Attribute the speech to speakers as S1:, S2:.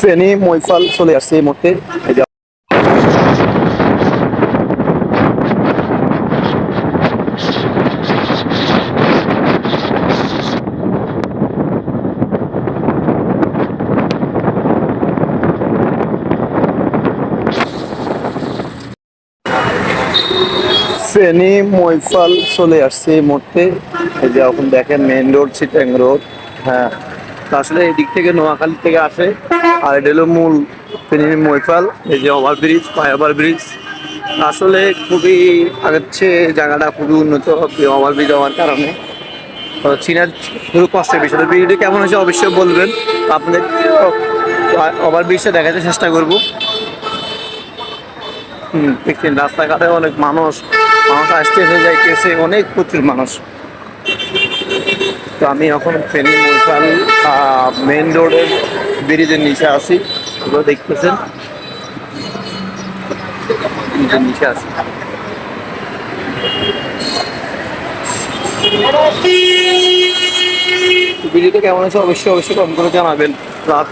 S1: ফেনী, মৈফাল চলে আসছে এই মুহূর্তে। ফেনী, মৈফাল চলে আসছে এই মুহূর্তে। এই যে এখন দেখেন মেন রোড চিটাং রোড হ্যাঁ আসলে এই দিক থেকে নোয়াখালী থেকে আসে। আর এটা হলো মূল মৈফাল এই যে ওভার ব্রিজ ফ্লাইওভার ব্রিজ। আসলে খুবই আগের চেয়ে জায়গাটা খুবই উন্নত ওভার ব্রিজ হওয়ার কারণে। চীনের খুবই কষ্টের বিষয় ভিডিওটি কেমন হয়েছে অবশ্যই বলবেন। আপনাদের ওভার ব্রিজটা দেখাতে চেষ্টা করব। হুম, দেখছেন রাস্তাঘাটে অনেক মানুষ মানুষ আসতেছে যাইতেছে অনেক প্রচুর মানুষ। তো আমি এখন ফেনী মৈফাল মেন রোডের ব্রিজের নিচে আছি। এগুলো দেখতেছেন? ব্রিজের নিচে আছি। ভিডিওটা কেমন আছে অবশ্যই অবশ্যই কম করে জানাবেন। রাত